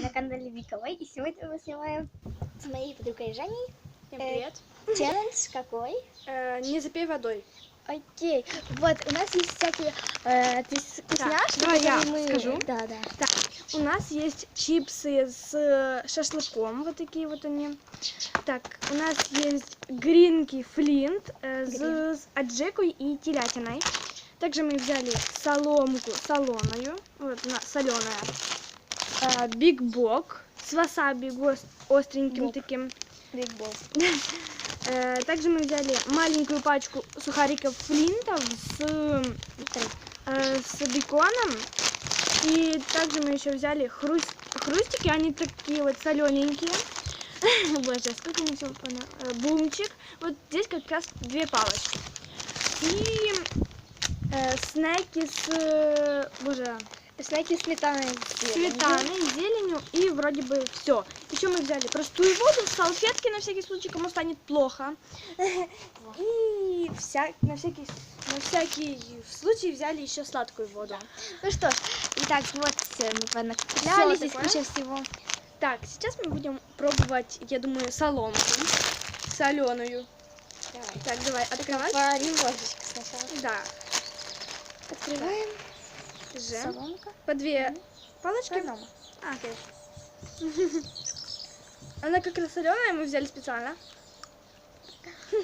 на канале Вика Вай, и сегодня мы снимаем с моей подругой Жаней Всем Э, привет. челлендж какой? Э, не запей водой. Окей, вот у нас есть всякие э, вкусняшки, давай я мы... скажу. Да, да. У нас есть чипсы с э, шашлыком, вот такие вот они. Так, у нас есть гринки флинт э, с, Грин. с аджикой и телятиной. Также мы взяли соломку солоную, вот она соленая. Биг Бок с васаби остреньким Бок. таким. Биг Босс. Э, Также мы взяли маленькую пачку сухариков флинтов с э, с беконом. И также мы еще взяли хруст... хрустики, они такие вот солененькие. Боже, сколько они всего э, Бумчик. Вот здесь как раз две палочки. И э, снеки с... Боже, с зеленью. сметаной, зеленью и вроде бы все. Еще мы взяли простую воду, салфетки на всякий случай, кому станет плохо. И вся... на, всякий... на всякий случай взяли еще сладкую воду. Ну что ж, итак, вот все, мы понакупляли здесь такое. куча всего. Так, сейчас мы будем пробовать, я думаю, соломку соленую. Давай. Так, давай, открывать. По немножечко сначала. Да. Открываем. Ж. Соломка. По две палочки. По. А, окей. Она как раз соленая, мы взяли специально.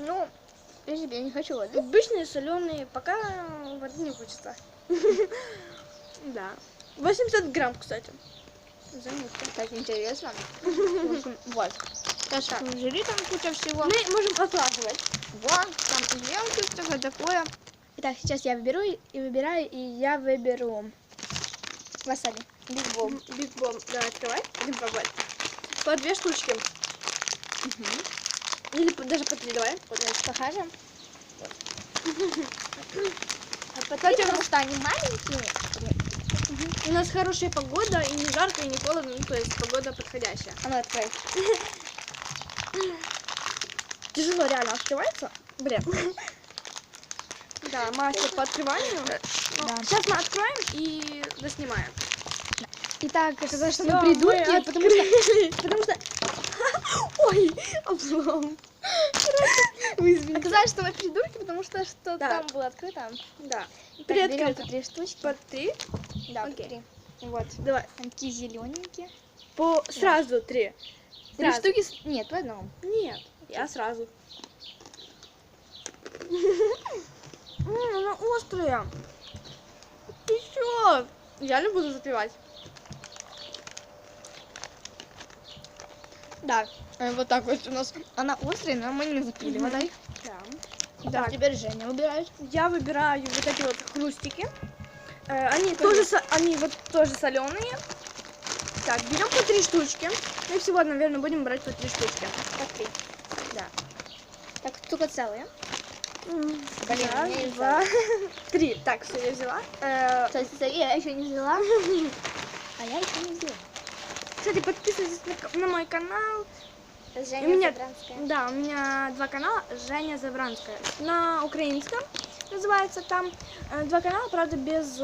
Ну, я не хочу воды. Обычные соленые, пока воды не хочется. Да. 80 грамм, кстати. Заметьте. Так интересно. Вот. Так. жри там куча всего. Мы можем отлаживать. Вот, там елки, всякое такое. Итак, сейчас я выберу и и выбираю, и я выберу васаби. Биг Бом. Биг бом. Давай, открывай. Будем пробовать. По две штучки. Или по- даже по три, давай. Вот. Давайте покажем. А потом, потому что они маленькие. У нас хорошая погода, и не жарко, и не холодно, ну, то есть погода подходящая. А ну открой. Тяжело реально открывается. Блин. Да, мастер по открыванию. Да. Сейчас мы откроем и заснимаем. Итак, сказать, что мы придурки, потому что... Потому что... Ой, облом. Оказалось, что мы придурки, потому что что Да. там было открыто. Да. Приоткрыто. по три штучки. По три. Да, по Окей. три. Вот, давай. Они такие зелененькие. По сразу три. Три Сразу. штуки... с- Нет, по одному. Нет, я сразу. М, Она острая. Еще. Я не буду запивать. Да, э, вот так вот у нас. Она острая, но мы не запили Мгм. водой. Да. Так, теперь Женя выбирает. я выбираю вот эти вот хрустики. Э, они тоже, со- они вот тоже соленые. Так, берем по три штучки. Мы всего, наверное, будем брать по три штучки. По три. Да. Так, только целые. Блин, есть два, три. Так, все, я взяла. Э, я еще не взяла. А я еще не взяла. Кстати, подписывайтесь на, мой канал. Женя У меня- Забранская. Да, у меня два канала. Женя Завранская. На украинском называется там. Э, Два канала, правда, без...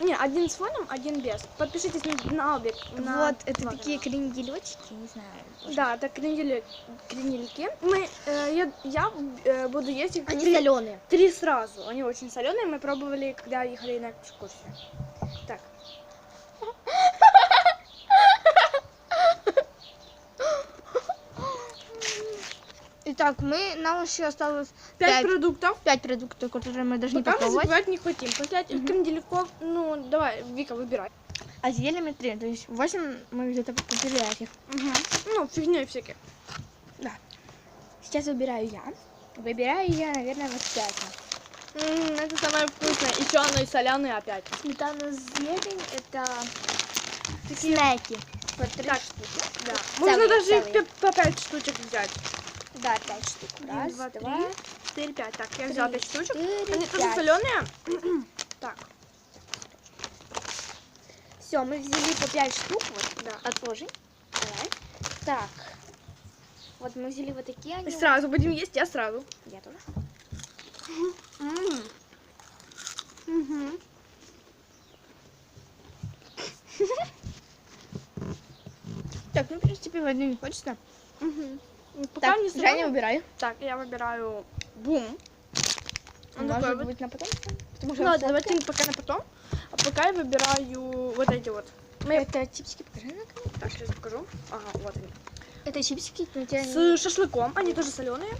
Не, один с фоном, один без. Подпишитесь на, на обе. на Вот, это два такие кренделечки, не знаю. Да, это крендель- кренельки. Мы, э, я я э, буду есть их Они три, соленые. три сразу. Они очень соленые. Мы пробовали, когда ехали на экскурсию. Так. Итак, мы, нам еще осталось Пять Пять. продуктов. пять продуктов, которые мы должны Пока попробовать. запивать не хотим. Этих Мгм. крендельков, ну, давай, Вика, выбирай. А съели мы три, то есть восемь мы где-то потеряли их. Ну, фигней всякой. Сейчас выбираю я. Выбираю я, наверное, вот пять. М, это самое вкусное. Еще оно и соленое опять. Сметана зелень, это снеки. По три Так, штуки. Да. Можно даже целые. пе- по пять штучек взять. Да, пять штук. Раз, два, два, три, четыре, пять. Так, я взяла пять штучек. 4, Они тоже соленые. так. Все, мы взяли по пять штук. Вот, да. Отложи. Давай. Так. Вот мы взяли вот такие. Они сразу вот... будем есть, я сразу. Я тоже. Угу. Так, ну, в в одну не хочется. Угу. Пока Так, не Женя, соленый. выбирай. Так, я выбираю бум. Он такой Может вот. быть, на потом? Потому что Ну, ладно, давайте пока на потом. А пока я выбираю вот эти вот. Это чипсики, покажи на камеру. Так, сейчас покажу. Ага, вот они. Это чипсики, но те С шашлыком. Они тоже соленые.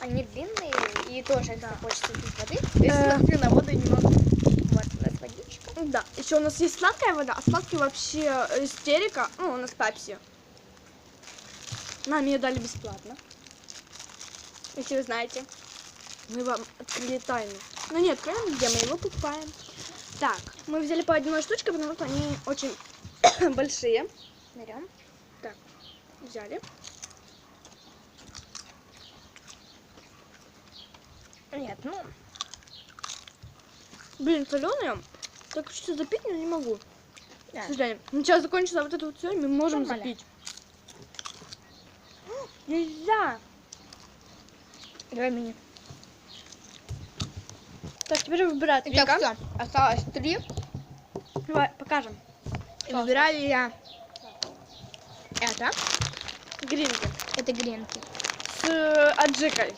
Они длинные и тоже да. хочется пить воды. Э. Смотрю на воду не могу. Вот, у нас водичка. Да. Еще у нас есть сладкая вода, а сладкий вообще истерика. Ну, у нас пепси. Нам ее дали бесплатно. Если вы знаете. Мы вам открыли тайну. Ну нет, откроем, где мы его покупаем. Так, мы взяли по одной штучке, потому что они очень большие. Берем. Взяли. Нет, ну, Блин, соленые. Так что запить но не могу. да. К сожалению. Ну, Сейчас закончится вот это вот все, и мы можем Нормально. запить. Нельзя. Давай мини. Так, теперь выбирать. Итак, все. Осталось три. Давай, покажем. И выбираю я это. Гринки. Это гренки. С э, аджикой.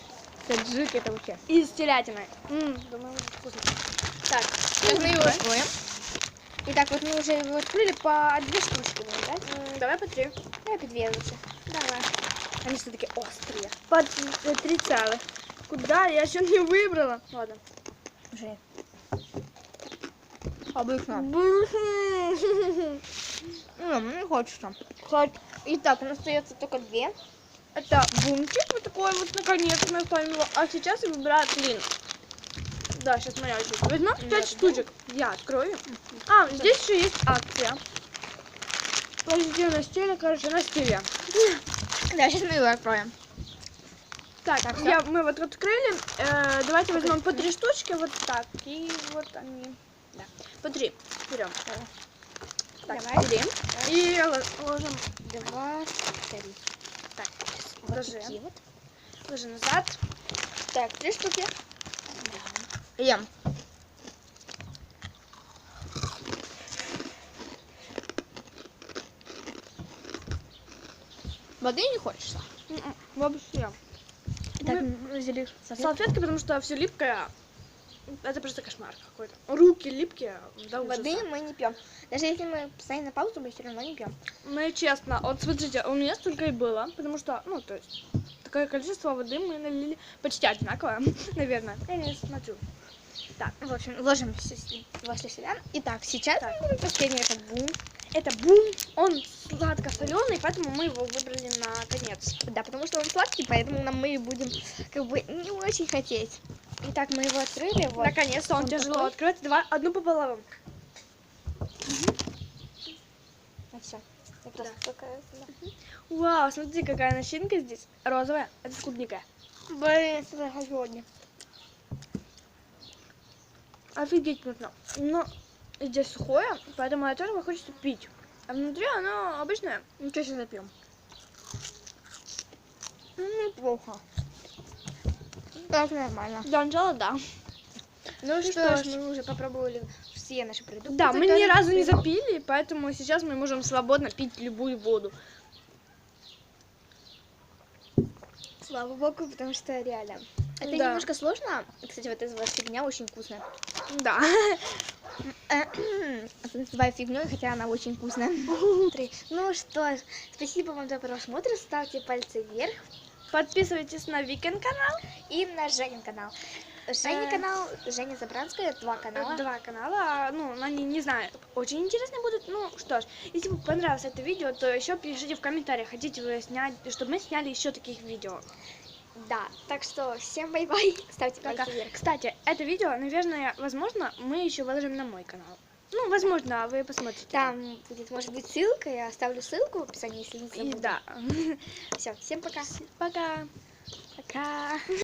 Таджик это вообще. И с телятиной. М, думаю, будет вкусно. Так, Сейчас мы его откроем. Итак, вот мы уже его открыли по две штучки, брать. м, давай по три. Давай по две лучше. Давай. Они все такие острые. По э, три целых. Куда? Я еще не выбрала. Ладно. Уже. Обычно. Ну, не хочется. Хоть Итак, у нас остается только две. Это бумчик вот такой вот, наконец мы оставим его. А сейчас я выбираю клин. Да, сейчас моя очередь. Возьмем Нет, 5 штучек. Я открою. А, здесь еще есть акция. Позитивная стиля, короче, на стиле. Да, сейчас мы его откроем. Так, Так, я, мы вот открыли. Э, давайте возьмем по три штучки, вот так. И вот они. Да. По три. Берем. Так, Давай. берем. И ло- ложим, Два, три. Так, Вот ложи. вот. ложим назад. Так, три штуки. Ем. Воды не хочется. М-м, Вообще. Так, взяли салфетку. Салфетки, потому что все липкое. Это просто кошмар какой-то. Руки липкие, да Воды ужаса. мы не пьем. Даже если мы поставим на паузу, мы все равно не пьем. Мы честно, вот смотрите, у меня столько и было, потому что, ну, то есть, такое количество воды мы налили почти одинаковое, наверное. Я не смотрю. Так, в общем, ложим все возле себя. Итак, сейчас Так. мы будем последний это бум. Это бум, он сладко-соленый, поэтому мы его выбрали на конец. Да, потому что он сладкий, поэтому нам мы будь как бы не очень хотеть. Итак, мы его открыли. Вот. Наконец-то он, Он тяжело такой. открыть. Давай одну пополам. Ну, все. Это Да. да. Вау, смотрите, какая начинка здесь. Розовая, это с клубникой. Блин, это сегодня. Офигеть вкусно. Но здесь сухое, поэтому от этого хочется пить. А внутри оно обычное. Ничего сейчас запьем. Ну, неплохо. Так нормально. Для начала, да. Ну, что что ж. мы уже попробовали все наши продукты. Да, мы ни разу не запили, поэтому сейчас мы можем свободно пить любую воду. Слава богу, потому что реально. Это Да. немножко сложно. Кстати, вот эта вот фигня очень вкусная. Да. Это называю фигней, хотя она очень вкусная. Ну что ж, спасибо вам за просмотр. Ставьте пальцы вверх. Подписывайтесь на Викин канал. И на Женин канал. Женя Э. канал, Женя Забранская, два канала. Два канала. Ну, они, не знаю, очень интересно будут. Ну что ж, если вам понравилось это видео, то еще пишите в комментариях, хотите вы снять, чтобы мы сняли еще таких видео. Да, так что всем бай-бай. Ставьте Пока. вверх. Кстати, это видео, наверное, возможно, мы еще выложим на мой канал. Ну, возможно, вы посмотрите. Там будет, может быть, ссылка. Я оставлю ссылку в описании, если не И забуду. да. Все, всем пока. Пока. Пока.